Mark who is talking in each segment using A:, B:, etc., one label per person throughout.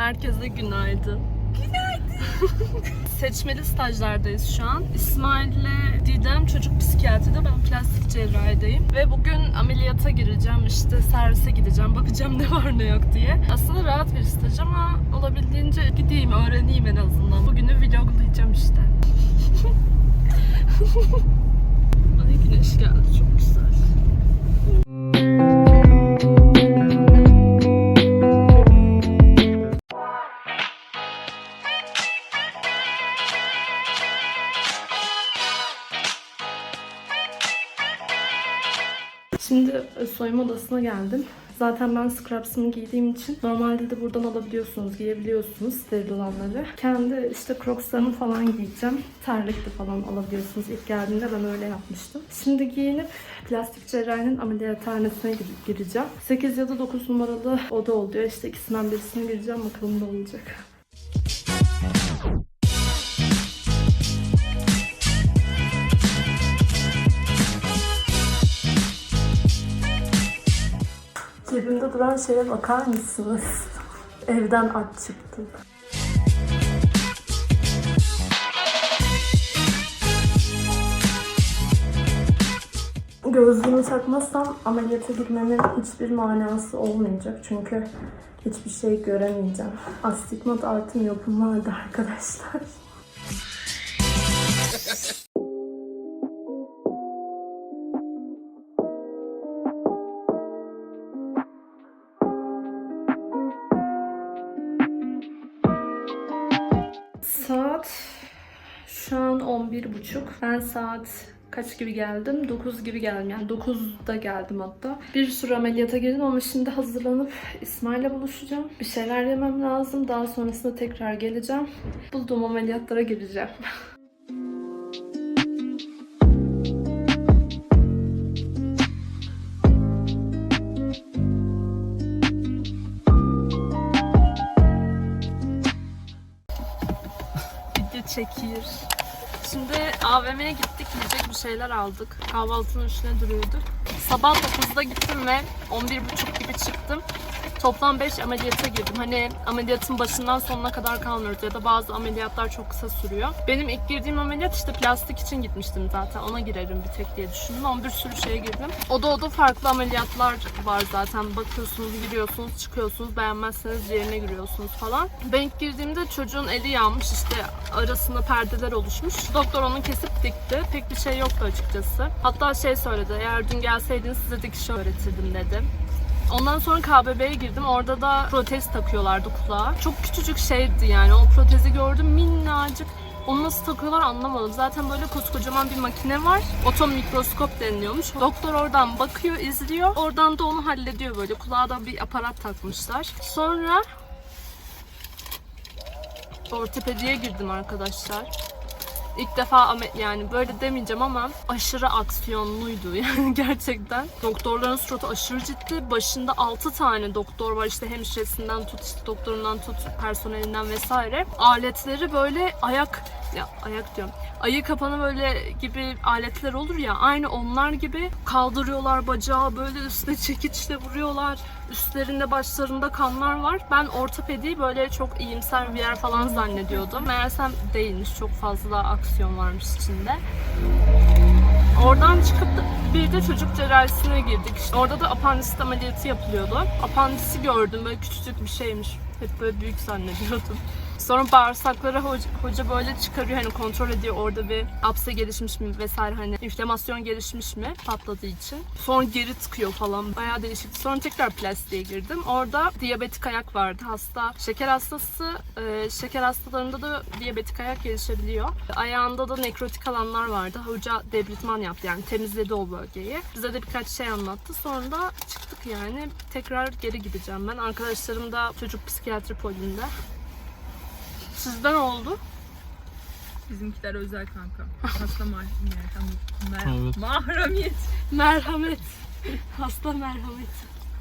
A: Herkese günaydın. Günaydın. Seçmeli stajlardayız şu an. İsmail ile Didem çocuk psikiyatride, ben plastik cerrahideyim. Ve bugün ameliyata gireceğim, işte servise gideceğim, bakacağım ne var ne yok diye. Aslında rahat bir staj ama olabildiğince gideyim, öğreneyim en azından. Bugünü vloglayacağım işte. Ay güneş geldi, çok güzel. Soyunma odasına geldim. Zaten ben scrubs'ımı giydiğim için normalde de buradan alabiliyorsunuz, giyebiliyorsunuz steril olanları. Kendi işte crocslarımı falan giyeceğim. Terlikli falan alabiliyorsunuz. İlk geldiğimde ben öyle yapmıştım. Şimdi giyinip plastik cerrahinin ameliyathanesine gidip gireceğim. 8 ya da 9 numaralı oda oluyor. İşte ikisinden birisine gireceğim. Bakalım ne olacak. Cebimde duran şeye bakar mısınız? Evden at çıktım. Gözlüğümü takmazsam ameliyata girmemin hiçbir manası olmayacak. Çünkü hiçbir şey göremeyeceğim. Astigmat artı miyopum vardı arkadaşlar. 11.30. Ben saat kaç gibi geldim? 9 gibi geldim. Yani 9'da geldim hatta. Bir sürü ameliyata girdim ama şimdi hazırlanıp İsmail'le buluşacağım. Bir şeyler yemem lazım. Daha sonrasında tekrar geleceğim. Bulduğum ameliyatlara gireceğim. Video çekir. Şimdi AVM'ye gittik, yiyecek bir şeyler aldık. Kahvaltının üstüne duruyordu. Sabah 9'da gittim ve 11.30 gibi çıktım. Toplam 5 ameliyata girdim. Hani ameliyatın başından sonuna kadar kalmıyoruz ya da bazı ameliyatlar çok kısa sürüyor. Benim ilk girdiğim ameliyat işte plastik için gitmiştim zaten. Ona girerim bir tek diye düşündüm ama bir sürü şeye girdim. Oda oda farklı ameliyatlar var zaten. Bakıyorsunuz, giriyorsunuz, çıkıyorsunuz. Beğenmezseniz diğerine giriyorsunuz falan. Ben ilk girdiğimde çocuğun eli yanmış işte arasında perdeler oluşmuş. Doktor onu kesip dikti. Pek bir şey yoktu açıkçası. Hatta şey söyledi. Eğer dün gelseydiniz size dikiş öğretirdim dedi. Ondan sonra KBB'ye girdim. Orada da protez takıyorlardı kulağa. Çok küçücük şeydi yani. O protezi gördüm minnacık. Onu nasıl takıyorlar anlamadım. Zaten böyle koskocaman bir makine var. Otomikroskop deniliyormuş. Doktor oradan bakıyor, izliyor. Oradan da onu hallediyor böyle. Kulağa da bir aparat takmışlar. Sonra ortopediye girdim arkadaşlar. İlk defa yani böyle demeyeceğim ama aşırı aksiyonluydu yani gerçekten. Doktorların suratı aşırı ciddi. Başında 6 tane doktor var işte hemşiresinden tut işte doktorundan tut personelinden vesaire. Aletleri böyle ayak ya ayak diyorum. Ayı kapanı böyle gibi aletler olur ya aynı onlar gibi kaldırıyorlar bacağı böyle üstüne çekiçle vuruyorlar. Üstlerinde başlarında kanlar var. Ben ortopediyi böyle çok iyimser bir yer falan zannediyordum. Meğersem değilmiş. Çok fazla aksiyon varmış içinde. Oradan çıkıp da bir de çocuk cerrahisine girdik. İşte orada da apandisit ameliyatı yapılıyordu. Apandisi gördüm böyle küçücük bir şeymiş. Hep böyle büyük zannediyordum. Sonra bağırsakları hoca, hoca böyle çıkarıyor hani kontrol ediyor orada bir apse gelişmiş mi vesaire hani inflamasyon gelişmiş mi patladığı için. Sonra geri tıkıyor falan bayağı değişikti. Sonra tekrar plastiğe girdim. Orada diyabetik ayak vardı. Hasta şeker hastası e, şeker hastalarında da diyabetik ayak gelişebiliyor. Ayağında da nekrotik alanlar vardı. Hoca debritman yaptı yani temizledi o bölgeyi. Bize de birkaç şey anlattı. Sonra da çıktık yani. Tekrar geri gideceğim ben. Arkadaşlarım da çocuk psikiyatri polinde. Sizden oldu.
B: Bizimkiler özel kanka. Hasta mahremiyet. Mer-
C: Evet.
B: Mahremiyet.
A: Merhamet. Hasta merhamet.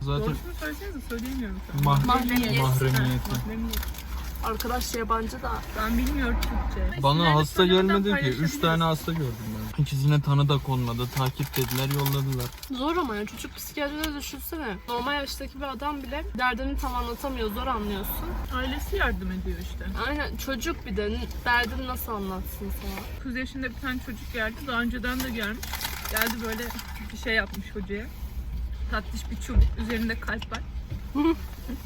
C: Zaten
B: Doğrusunu söylesenize söyleyemiyorum
C: mah-
A: Mahremiyet.
C: mahremiyeti.
B: Ha, mahremiyet.
A: Arkadaş yabancı da.
B: Ben bilmiyorum Türkçe.
C: Bana
B: İsimlerini
C: hasta gelmedi ki. 3
B: paylaşabiliriz.
C: tane hasta gördüm ben. İkisine tanı da konmadı. Takip dediler yolladılar.
A: Zor ama ya çocuk psikiyatride düşünsene. Normal yaştaki bir adam bile derdini tam anlatamıyor. Zor anlıyorsun.
B: Ailesi yardım ediyor işte.
A: Aynen çocuk bir de derdini nasıl anlatsın sana?
B: 9 yaşında bir tane çocuk geldi. Daha önceden de gelmiş. Geldi böyle bir şey yapmış hocaya. Tatlış bir çubuk. Üzerinde kalp var.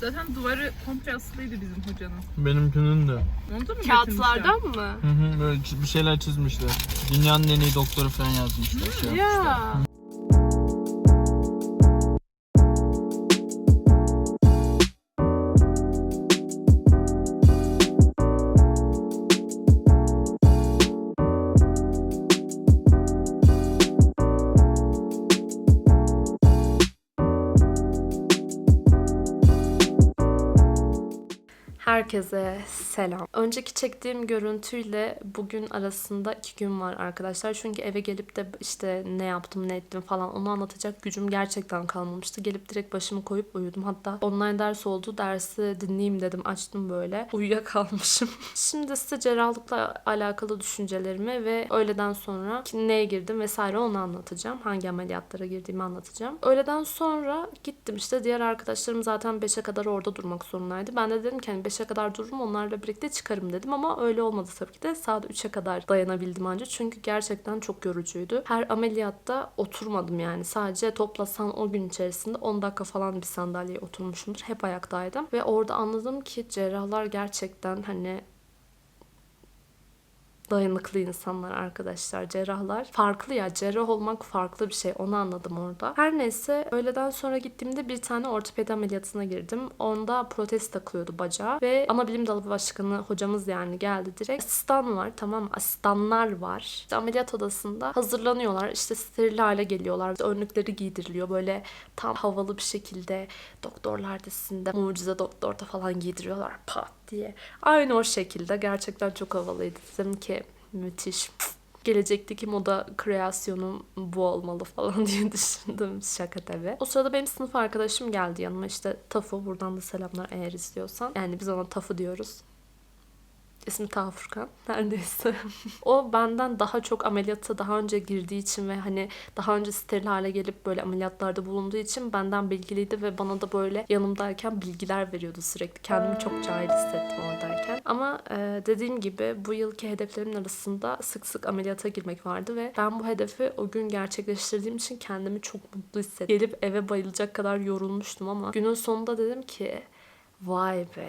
B: Zaten duvarı komple asılıydı bizim hocanın.
C: Benimkinin de.
B: Onu da mı
A: Kağıtlardan mı?
C: Hı hı, böyle çi- bir şeyler çizmişler. Dünyanın en iyi doktoru falan yazmışlar. Şey.
A: Ya. Herkese selam. Önceki çektiğim görüntüyle bugün arasında iki gün var arkadaşlar. Çünkü eve gelip de işte ne yaptım ne ettim falan onu anlatacak gücüm gerçekten kalmamıştı. Gelip direkt başımı koyup uyudum. Hatta online ders oldu. Dersi dinleyeyim dedim. Açtım böyle. Uyuyakalmışım. Şimdi size cerrahlıkla alakalı düşüncelerimi ve öğleden sonra neye girdim vesaire onu anlatacağım. Hangi ameliyatlara girdiğimi anlatacağım. Öğleden sonra gittim işte diğer arkadaşlarım zaten 5'e kadar orada durmak zorundaydı. Ben de dedim ki hani 5'e kadar dururum onlarla birlikte çıkarım dedim ama öyle olmadı tabii ki de saat 3'e kadar dayanabildim ancak çünkü gerçekten çok yorucuydu. Her ameliyatta oturmadım yani sadece toplasan o gün içerisinde 10 dakika falan bir sandalyeye oturmuşumdur. Hep ayaktaydım ve orada anladım ki cerrahlar gerçekten hani dayanıklı insanlar arkadaşlar cerrahlar. Farklı ya cerrah olmak farklı bir şey onu anladım orada. Her neyse öğleden sonra gittiğimde bir tane ortopedi ameliyatına girdim. Onda protez takılıyordu bacağı ve ana bilim dalı başkanı hocamız yani geldi direkt. Asistan var tamam asistanlar var. İşte ameliyat odasında hazırlanıyorlar işte steril hale geliyorlar. İşte önlükleri giydiriliyor böyle tam havalı bir şekilde doktorlar dizisinde mucize doktorda falan giydiriyorlar pat diye. Aynı o şekilde gerçekten çok havalıydı. Dedim ki müthiş. Gelecekteki moda kreasyonum bu olmalı falan diye düşündüm şaka tabii. O sırada benim sınıf arkadaşım geldi yanıma işte Tafu buradan da selamlar eğer istiyorsan. Yani biz ona Tafu diyoruz. İsmi Taha Furkan. Neredeyse. o benden daha çok ameliyata daha önce girdiği için ve hani daha önce steril hale gelip böyle ameliyatlarda bulunduğu için benden bilgiliydi ve bana da böyle yanımdayken bilgiler veriyordu sürekli. Kendimi çok cahil hissettim oradayken. Ama e, dediğim gibi bu yılki hedeflerimin arasında sık sık ameliyata girmek vardı ve ben bu hedefi o gün gerçekleştirdiğim için kendimi çok mutlu hissettim. Gelip eve bayılacak kadar yorulmuştum ama günün sonunda dedim ki vay be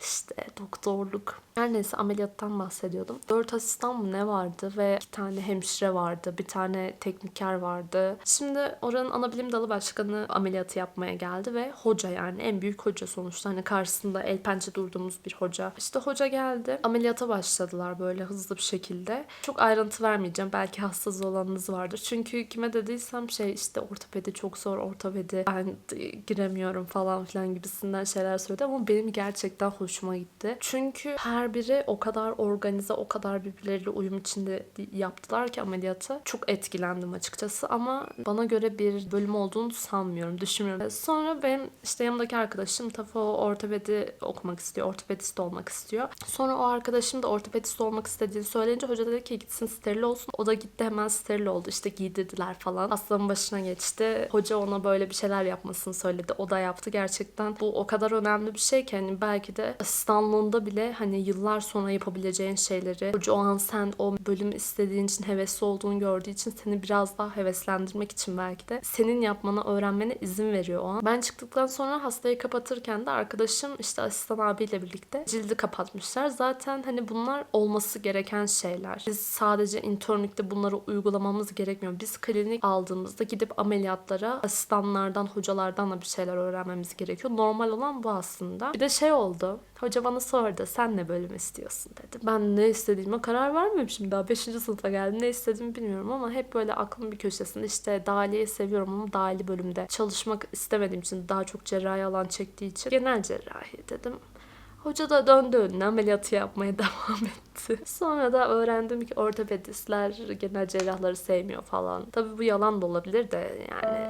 A: işte doktorluk. Her neyse ameliyattan bahsediyordum. Dört asistan mı ne vardı ve iki tane hemşire vardı. Bir tane tekniker vardı. Şimdi oranın ana bilim dalı başkanı ameliyatı yapmaya geldi ve hoca yani en büyük hoca sonuçta. Hani karşısında el pençe durduğumuz bir hoca. İşte hoca geldi. Ameliyata başladılar böyle hızlı bir şekilde. Çok ayrıntı vermeyeceğim. Belki hastası olanınız vardır. Çünkü kime dediysem şey işte ortopedi çok zor ortopedi. Ben giremiyorum falan filan gibisinden şeyler söyledi ama benim gerçekten hoşuma gitti. Çünkü her biri o kadar organize, o kadar birbirleriyle uyum içinde yaptılar ki ameliyatı. Çok etkilendim açıkçası ama bana göre bir bölüm olduğunu sanmıyorum, düşünmüyorum. Sonra benim işte yanımdaki arkadaşım Tafo ortopedi okumak istiyor, ortopedist olmak istiyor. Sonra o arkadaşım da ortopedist olmak istediğini söyleyince hoca dedi ki gitsin steril olsun. O da gitti hemen steril oldu. İşte giydirdiler falan. Hastanın başına geçti. Hoca ona böyle bir şeyler yapmasını söyledi. O da yaptı. Gerçekten bu o kadar önemli bir şey ki hani belki de asistanlığında bile hani yıllar sonra yapabileceğin şeyleri hoca o an sen o bölüm istediğin için hevesli olduğunu gördüğü için seni biraz daha heveslendirmek için belki de senin yapmana öğrenmene izin veriyor o an. Ben çıktıktan sonra hastayı kapatırken de arkadaşım işte asistan abiyle birlikte cildi kapatmışlar. Zaten hani bunlar olması gereken şeyler. Biz sadece internlikte bunları uygulamamız gerekmiyor. Biz klinik aldığımızda gidip ameliyatlara asistanlardan, hocalardan da bir şeyler öğrenmemiz gerekiyor. Normal olan bu aslında. Bir de şey oldu. Hoca bana sordu sen ne bölüm istiyorsun dedi. Ben ne istediğime karar vermemişim daha 5. sınıfa geldim. Ne istediğimi bilmiyorum ama hep böyle aklım bir köşesinde işte dahiliyeyi seviyorum ama dahili bölümde çalışmak istemediğim için daha çok cerrahi alan çektiği için genel cerrahi dedim. Hoca da döndü önüne ameliyatı yapmaya devam etti. Sonra da öğrendim ki ortopedistler genel cerrahları sevmiyor falan. Tabii bu yalan da olabilir de yani.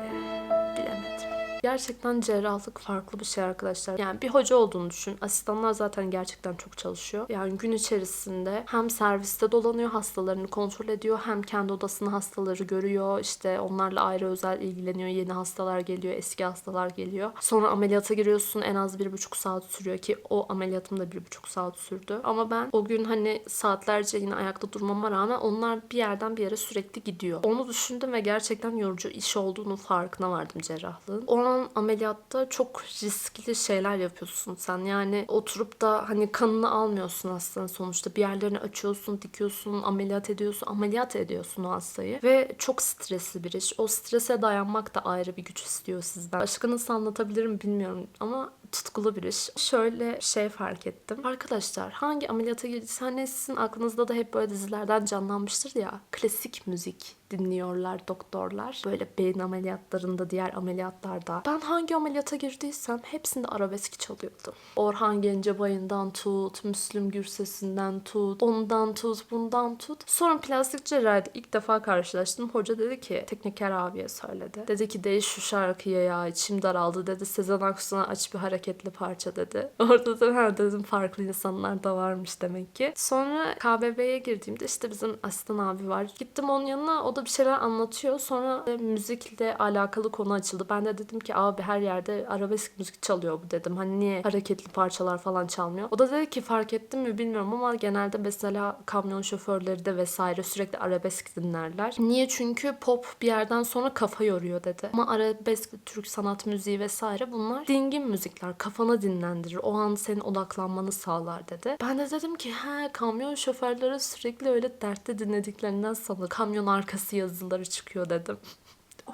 A: Gerçekten cerrahlık farklı bir şey arkadaşlar. Yani bir hoca olduğunu düşün. Asistanlar zaten gerçekten çok çalışıyor. Yani gün içerisinde hem serviste dolanıyor, hastalarını kontrol ediyor, hem kendi odasında hastaları görüyor. İşte onlarla ayrı özel ilgileniyor. Yeni hastalar geliyor, eski hastalar geliyor. Sonra ameliyata giriyorsun. En az bir buçuk saat sürüyor ki o ameliyatım da bir buçuk saat sürdü. Ama ben o gün hani saatlerce yine ayakta durmama rağmen onlar bir yerden bir yere sürekli gidiyor. Onu düşündüm ve gerçekten yorucu iş olduğunu farkına vardım cerrahlığın. O an ameliyatta çok riskli şeyler yapıyorsun sen. Yani oturup da hani kanını almıyorsun hastanın sonuçta. Bir yerlerini açıyorsun, dikiyorsun, ameliyat ediyorsun, ameliyat ediyorsun o hastayı. Ve çok stresli bir iş. O strese dayanmak da ayrı bir güç istiyor sizden. Başka nasıl anlatabilirim bilmiyorum ama tutkulu bir iş. Şöyle şey fark ettim. Arkadaşlar hangi ameliyata girdiyse sizin aklınızda da hep böyle dizilerden canlanmıştır ya. Klasik müzik dinliyorlar doktorlar. Böyle beyin ameliyatlarında, diğer ameliyatlarda. Ben hangi ameliyata girdiysem hepsinde arabesk çalıyordu. Orhan Gencebay'ından tut, Müslüm Gürses'inden tut, ondan tut, bundan tut. Sonra plastik cerrahide ilk defa karşılaştım. Hoca dedi ki, tekniker abiye söyledi. Dedi ki değiş şu şarkıya ya içim daraldı dedi. Sezen Aksu'na aç bir hareketli parça dedi. Orada da ha dedim farklı insanlar da varmış demek ki. Sonra KBB'ye girdiğimde işte bizim asistan abi var. Gittim onun yanına o da bir şeyler anlatıyor. Sonra müzikle alakalı konu açıldı. Ben de dedim ki abi her yerde arabesk müzik çalıyor bu dedim. Hani niye hareketli parçalar falan çalmıyor? O da dedi ki fark ettin mi bilmiyorum ama genelde mesela kamyon şoförleri de vesaire sürekli arabesk dinlerler. Niye? Çünkü pop bir yerden sonra kafa yoruyor dedi. Ama arabesk, Türk sanat müziği vesaire bunlar dingin müzikler. Kafanı dinlendirir. O an senin odaklanmanı sağlar dedi. Ben de dedim ki he kamyon şoförleri sürekli öyle dertte dinlediklerinden sana kamyon arkası yazıları çıkıyor dedim.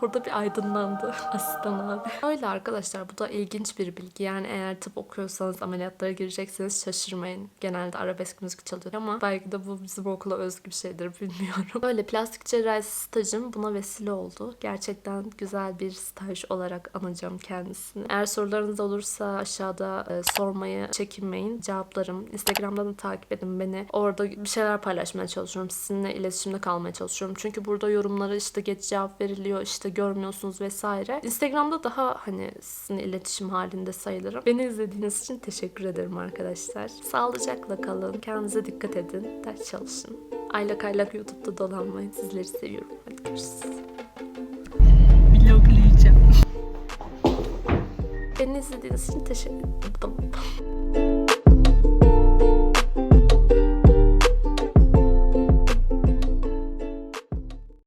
A: Orada bir aydınlandı asistan abi. Öyle arkadaşlar bu da ilginç bir bilgi. Yani eğer tıp okuyorsanız ameliyatlara girecekseniz şaşırmayın. Genelde arabesk müzik çalıyor ama belki de bu bizim okula özgü bir şeydir bilmiyorum. Böyle plastik cerrahi stajım buna vesile oldu. Gerçekten güzel bir staj olarak anacağım kendisini. Eğer sorularınız olursa aşağıda e, sormayı çekinmeyin. Cevaplarım. Instagram'dan da takip edin beni. Orada bir şeyler paylaşmaya çalışıyorum. Sizinle iletişimde kalmaya çalışıyorum. Çünkü burada yorumlara işte geç cevap veriliyor, işte görmüyorsunuz vesaire. Instagram'da daha hani sizinle iletişim halinde sayılırım. Beni izlediğiniz için teşekkür ederim arkadaşlar. Sağlıcakla kalın. Kendinize dikkat edin. Ders çalışın. Aylak aylak YouTube'da dolanmayın. Sizleri seviyorum. Hadi görüşürüz.
C: Vloglayacağım.
A: Beni izlediğiniz için teşekkür ederim.